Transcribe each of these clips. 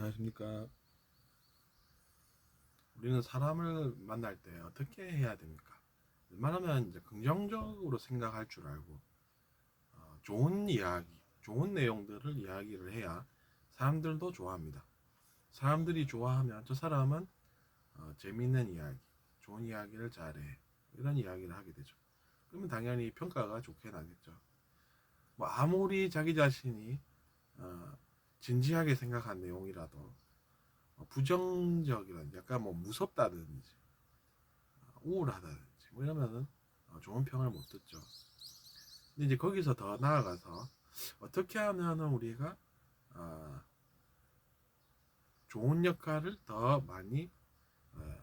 안녕하십니까. 우리는 사람을 만날 때 어떻게 해야 됩니까? 웬만하면 이제 긍정적으로 생각할 줄 알고 어, 좋은 이야기, 좋은 내용들을 이야기를 해야 사람들도 좋아합니다. 사람들이 좋아하면 저 사람은 어, 재밌는 이야기, 좋은 이야기를 잘해 이런 이야기를 하게 되죠. 그러면 당연히 평가가 좋게 나겠죠. 뭐 아무리 자기 자신이 어, 진지하게 생각한 내용이라도 어, 부정적이라든지 약간 뭐 무섭다든지 어, 우울하다든지 뭐 이러면은 어, 좋은 평을 못 듣죠. 근데 이제 거기서 더 나아가서 어떻게 하면은 우리가 어, 좋은 역할을 더 많이 어,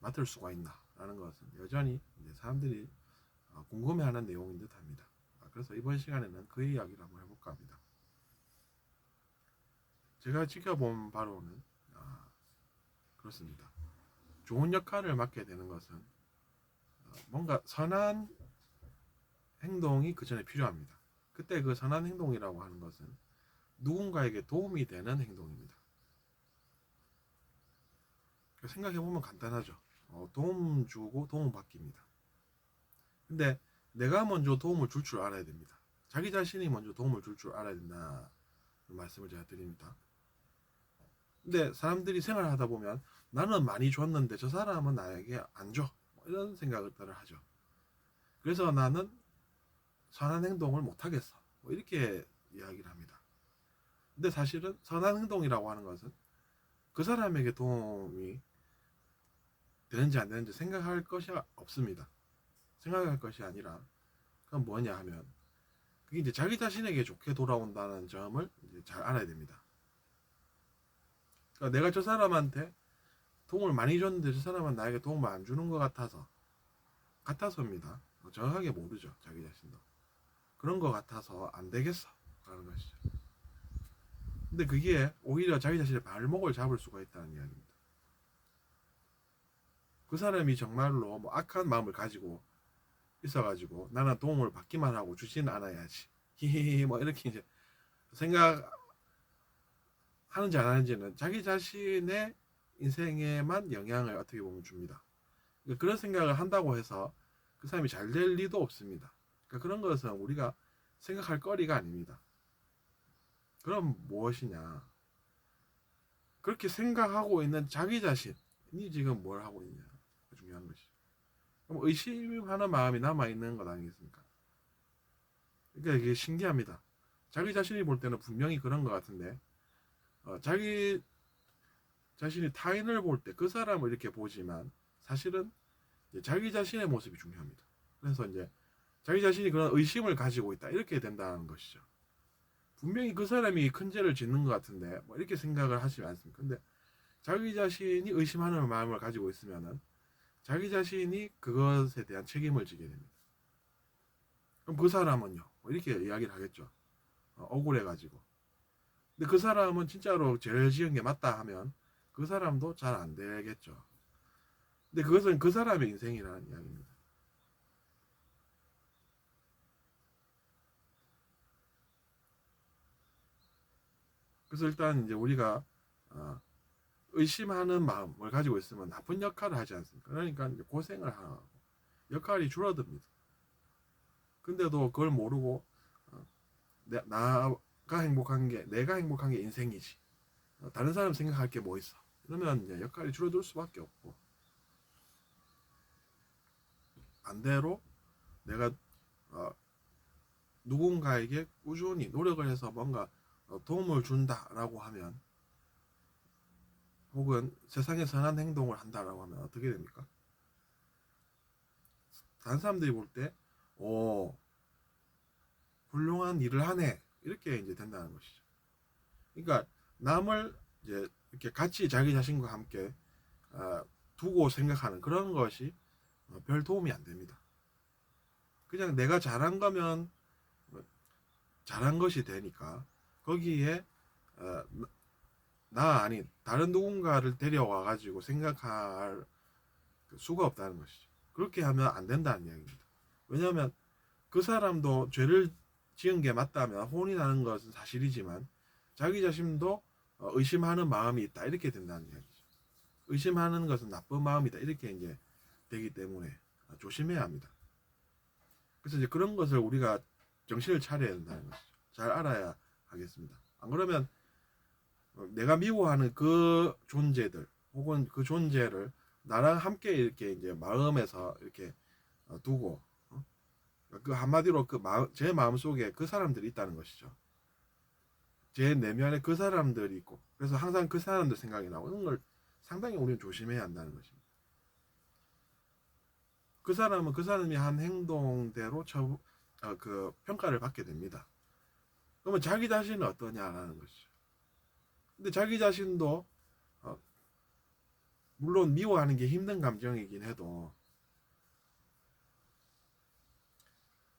맡을 수가 있나라는 것은 여전히 사람들이 어, 궁금해하는 내용인 듯합니다. 아, 그래서 이번 시간에는 그 이야기를 한번 해볼까 합니다. 제가 지켜본 바로는 아, 그렇습니다. 좋은 역할을 맡게 되는 것은 어, 뭔가 선한 행동이 그 전에 필요합니다. 그때 그 선한 행동이라고 하는 것은 누군가에게 도움이 되는 행동입니다. 생각해 보면 간단하죠. 어, 도움 주고 도움 받기입니다. 근데 내가 먼저 도움을 줄줄 알아야 됩니다. 자기 자신이 먼저 도움을 줄줄 알아야 된다. 말씀을 제가 드립니다. 근데 사람들이 생활하다 보면 나는 많이 줬는데 저 사람은 나에게 안 줘. 뭐 이런 생각을 하죠. 그래서 나는 선한 행동을 못 하겠어. 뭐 이렇게 이야기를 합니다. 근데 사실은 선한 행동이라고 하는 것은 그 사람에게 도움이 되는지 안 되는지 생각할 것이 없습니다. 생각할 것이 아니라 그건 뭐냐 하면 그게 이제 자기 자신에게 좋게 돌아온다는 점을 잘 알아야 됩니다. 그러니까 내가 저 사람한테 도움을 많이 줬는데 저 사람은 나에게 도움을 안 주는 것 같아서 같아서입니다. 뭐 정확하게 모르죠 자기 자신도 그런 것 같아서 안 되겠어 라는 것이죠. 근데 그게 오히려 자기 자신의 발목을 잡을 수가 있다는 이야기입니다. 그 사람이 정말로 뭐 악한 마음을 가지고 있어가지고 나는 도움을 받기만 하고 주지는 않아야지 히히히 뭐 이렇게 이제 생각 하는지 안 하는지는 자기 자신의 인생에만 영향을 어떻게 보면 줍니다. 그러니까 그런 생각을 한다고 해서 그 사람이 잘 될 리도 없습니다. 그러니까 그런 것은 우리가 생각할 거리가 아닙니다. 그럼 무엇이냐? 그렇게 생각하고 있는 자기 자신이 지금 뭘 하고 있냐? 중요한 것이죠. 그럼 의심하는 마음이 남아 있는 것 아니겠습니까? 그러니까 이게 신기합니다. 자기 자신이 볼 때는 분명히 그런 것 같은데 어, 자기 자신이 타인을 볼 때 그 사람을 이렇게 보지만 사실은 자기 자신의 모습이 중요합니다. 그래서 이제 자기 자신이 그런 의심을 가지고 있다 이렇게 된다는 것이죠. 분명히 그 사람이 큰 죄를 짓는 것 같은데 뭐 이렇게 생각을 하시지 않습니까? 근데 자기 자신이 의심하는 마음을 가지고 있으면은 자기 자신이 그것에 대한 책임을 지게 됩니다. 그럼 그 사람은요? 뭐 이렇게 이야기를 하겠죠. 어, 억울해가지고. 근데 그 사람은 진짜로 죄를 지은 게 맞다 하면 그 사람도 잘 안 되겠죠. 근데 그것은 그 사람의 인생이라는 이야기입니다. 그래서 일단 이제 우리가 어, 의심하는 마음을 가지고 있으면 나쁜 역할을 하지 않습니까? 그러니까 이제 고생을 하고 역할이 줄어듭니다. 근데도 그걸 모르고 어, 내, 나 가 행복한 게 내가 행복한 게 인생이지. 어, 다른 사람 생각할 게 뭐 있어? 이제 역할이 줄어들 수밖에 없고 반대로 내가 어, 누군가에게 꾸준히 노력을 해서 뭔가 어, 도움을 준다라고 하면 혹은 세상에 선한 행동을 한다라고 하면 어떻게 됩니까? 다른 사람들이 볼 때, 오, 훌륭한 일을 하네. 이렇게 이제 된다는 것이죠. 그러니까 남을 이제 이렇게 같이 자기 자신과 함께 어, 두고 생각하는 그런 것이 어, 별 도움이 안 됩니다. 그냥 내가 잘한 거면 뭐 잘한 것이 되니까 거기에 어, 나 아닌 다른 누군가를 데려와 가지고 생각할 수가 없다는 것이죠. 그렇게 하면 안 된다는 이야기입니다. 왜냐하면 그 사람도 죄를 지은 게 맞다면 혼이 나는 것은 사실이지만 자기 자신도 어, 의심하는 마음이 있다 이렇게 된다는 이야기죠. 의심하는 것은 나쁜 마음이다 이렇게 이제 되기 때문에 어, 조심해야 합니다. 그래서 이제 그런 것을 우리가 정신을 차려야 된다는 것이죠. 잘 알아야 하겠습니다. 안 그러면 어, 내가 미워하는 그 존재들 혹은 그 존재를 나랑 함께 이렇게 이제 마음에서 이렇게 어, 두고 어? 그 한마디로 그 제 마음 속에 그 사람들이 있다는 것이죠. 제 내면에 그 사람들이 있고 그래서 항상 그 사람들 생각이 이런 걸 상당히 우리는 조심해야 한다는 것입니다. 그 사람은 그 사람이 한 행동대로 처, 어, 그 평가를 받게 됩니다. 그러면 자기 자신은 어떠냐라는 것이죠. 근데 자기 자신도 어, 물론 미워하는 게 힘든 감정이긴 해도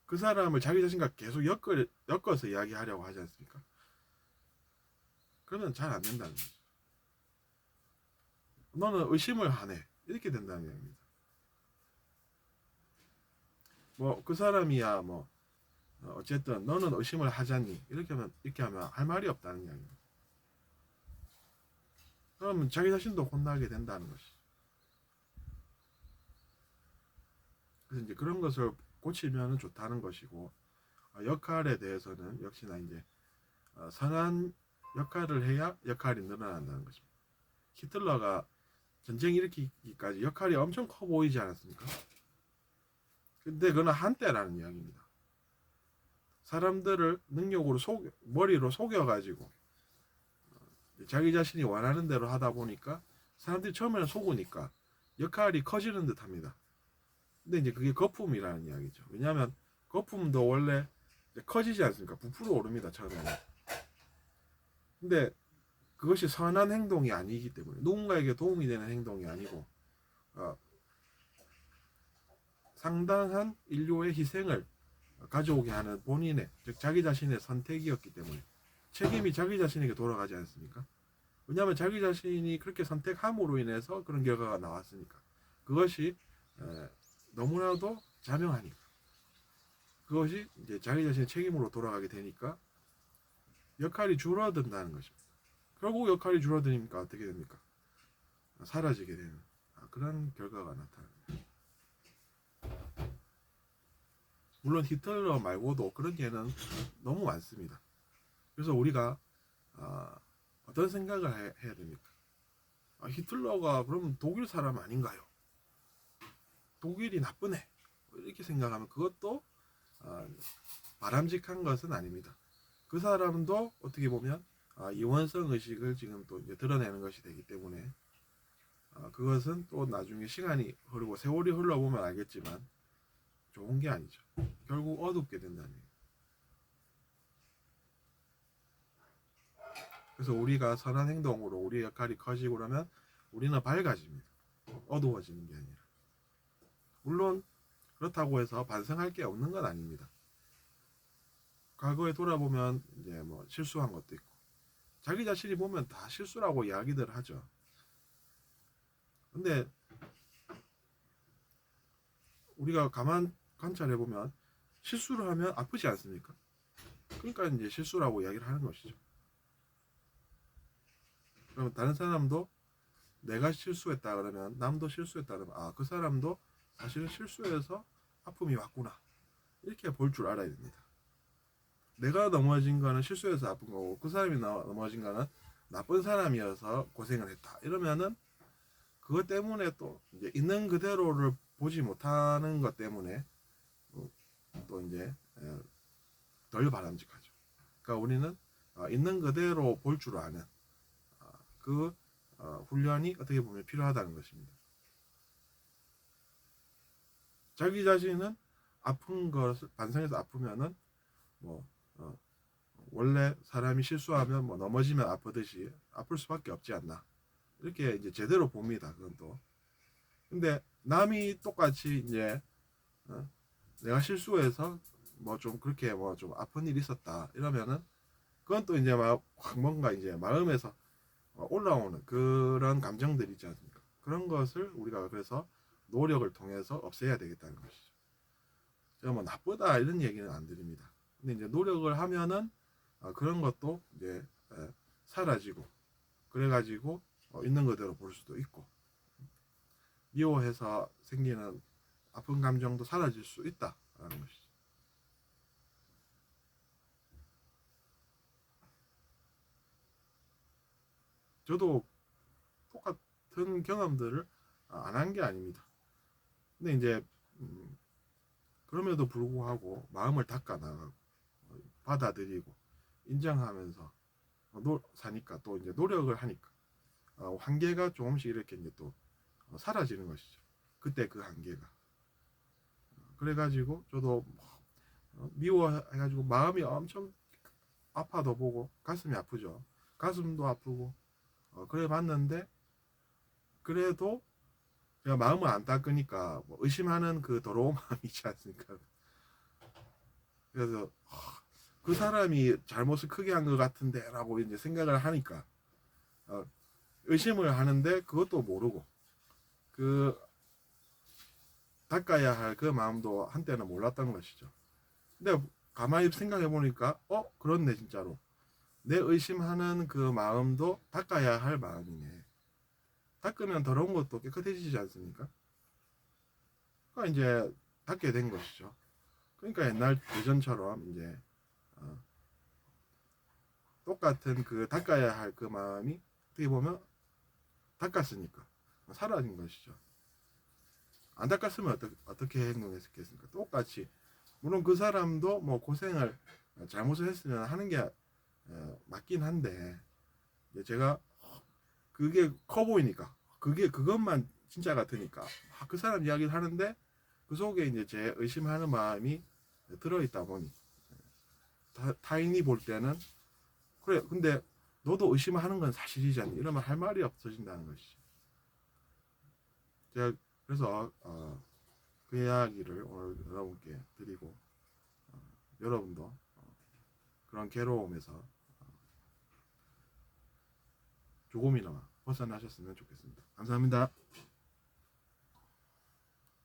그 사람을 자기 자신과 계속 엮어, 엮어서 이야기하려고 하지 않습니까? 그러면 잘 안 된다는 거죠. 너는 의심을 하네. 이렇게 된다는 얘기입니다. 뭐 그 사람이야 뭐 어, 어쨌든 너는 의심을 하자니 이렇게 하면 이렇게 하면 할 말이 없다는 이야기입니다. 그러면 자기 자신도 혼나게 된다는 것이. 그래서 이제 그런 것을 고치면 좋다는 것이고 어, 역할에 대해서는 역시나 이제 어, 선한 역할을 해야 역할이 늘어난다는 것입니다. 히틀러가 전쟁 일으키기까지 역할이 엄청 커 보이지 않았습니까? 근데 그는 한때라는 이야기입니다. 사람들을 능력으로 속 머리로 속여가지고 어, 자기 자신이 원하는 대로 하다 보니까 사람들이 처음에는 속으니까 역할이 커지는 듯합니다. 근데 이제 그게 거품이라는 이야기죠. 왜냐하면 거품도 원래 커지지 않습니까? 부풀어 오릅니다 처음에는. 근데 그것이 선한 행동이 아니기 때문에 누군가에게 도움이 되는 행동이 아니고 어, 상당한 인류의 희생을 가져오게 하는 본인의 즉 자기 자신의 선택이었기 때문에 책임이 자기 자신에게 돌아가지 않습니까? 왜냐하면 자기 자신이 그렇게 선택함으로 인해서 그런 결과가 나왔으니까 그것이 에, 너무나도 자명하니까 그것이 이제 자기 자신의 책임으로 돌아가게 되니까 역할이 줄어든다는 것입니다. 결국 역할이 줄어드니까 어떻게 됩니까? 사라지게 되는 아, 그런 결과가 나타납니다. 물론 히틀러 말고도 그런 예는 너무 많습니다. 그래서 우리가 아, 어떤 생각을 해, 해야 됩니까? 아, 히틀러가 그럼 독일 사람 아닌가요? 독일이 나쁘네 이렇게 생각하면 그것도 아, 바람직한 것은 아닙니다. 그 사람도 어떻게 보면 아, 이원성 의식을 지금 또 이제 드러내는 것이 되기 때문에 아, 그것은 또 나중에 시간이 흐르고 세월이 흘러보면 알겠지만 좋은 게 아니죠. 결국 어둡게 된다는 얘기예요. 그래서 우리가 선한 행동으로 우리의 역할이 커지고 그러면 우리는 밝아집니다. 어두워지는 게 아니라. 물론 그렇다고 해서 반성할 게 없는 건 아닙니다. 과거에 돌아보면 이제 뭐 실수한 것도 있고 자기 자신이 보면 다 실수라고 이야기들 하죠. 근데 우리가 가만 관찰해 보면 실수를 하면 아프지 않습니까? 그러니까 이제 실수라고 이야기를 하는 것이죠. 그러면 다른 사람도 내가 실수했다 그러면 남도 실수했다 그러면 아 그 사람도 사실은 실수해서 아픔이 왔구나 이렇게 볼 줄 알아야 됩니다. 내가 넘어진 거는 실수해서 아픈 거고 그 사람이 넘어진 거는 나쁜 사람이어서 고생을 했다 이러면은 그것 때문에 또 이제 있는 그대로를 보지 못하는 것 때문에 어, 또 이제 덜 바람직하죠. 그러니까 우리는 어, 있는 그대로 볼 줄 아는 어, 그 훈련이 어떻게 보면 필요하다는 것입니다. 자기 자신은 아픈 것을 반성해서 아프면은 뭐 어, 원래 사람이 실수하면 뭐 넘어지면 아프듯이 아플 수밖에 없지 않나 이렇게 이제 제대로 봅니다. 그건 또 근데 남이 똑같이 이제 어, 내가 실수해서 뭐 좀 그렇게 뭐 좀 아픈 일이 있었다 이러면은 그건 또 이제 막 뭔가 이제 마음에서 올라오는 그런 감정들이 있지 않습니까? 그런 것을 우리가 그래서 노력을 통해서 없애야 되겠다는 것이죠. 제가 뭐 나쁘다 이런 얘기는 안 드립니다. 근데 이제 노력을 하면은 그런 것도 이제 사라지고 그래가지고 어, 있는 그대로 볼 수도 있고 미워해서 생기는 아픈 감정도 사라질 수 있다라는 것이죠. 저도 똑같은 경험들을 안 한 게 아닙니다. 근데 이제 음, 그럼에도 불구하고 마음을 닦아 나가고 어, 받아들이고 인정하면서 어, 노, 사니까 또 이제 노력을 하니까 어, 한계가 조금씩 이렇게 이제 또 어, 사라지는 것이죠. 그때 그 한계가. 어, 그래가지고 저도 어, 미워해가지고 마음이 엄청 아파도 보고 가슴이 아프죠. 가슴도 아프고 어, 그래 봤는데 그래도 제가 마음을 안 닦으니까 뭐 의심하는 그 더러운 마음이 있지 않습니까? 그래서 하, 그 사람이 잘못을 크게 한 것 같은데라고 이제 생각을 하니까 어, 의심을 하는데 그것도 모르고 그 닦아야 할 그 마음도 한때는 몰랐던 것이죠. 근데 가만히 생각해 보니까 어 그렇네 진짜로 내 의심하는 그 마음도 닦아야 할 마음이네. 닦으면 더러운 것도 깨끗해지지 않습니까? 그러니까 이제 닦게 된 것이죠. 그러니까 옛날 예전처럼 이제 어, 똑같은 그 닦아야 할 그 마음이 어떻게 보면 닦았으니까 사라진 것이죠. 안 닦았으면 어떠, 어떻게 행동했겠습니까? 똑같이 물론 그 사람도 뭐 고생을 어, 잘못을 했으면 하는 게 어, 맞긴 한데 제가 그게 커 보이니까. 그게 그것만 진짜 같으니까. 아, 그 사람 이야기를 하는데 그 속에 이제 제 의심하는 마음이 들어있다 보니. 타, 타인이 볼 때는 그래 근데 너도 의심하는 건 사실이잖니? 이러면 할 말이 없어진다는 것이죠. 제가 그래서 어, 그 이야기를 오늘 여러분께 드리고 어, 여러분도 어, 그런 괴로움에서 어, 조금이나마 벗어나셨으면 좋겠습니다. 감사합니다.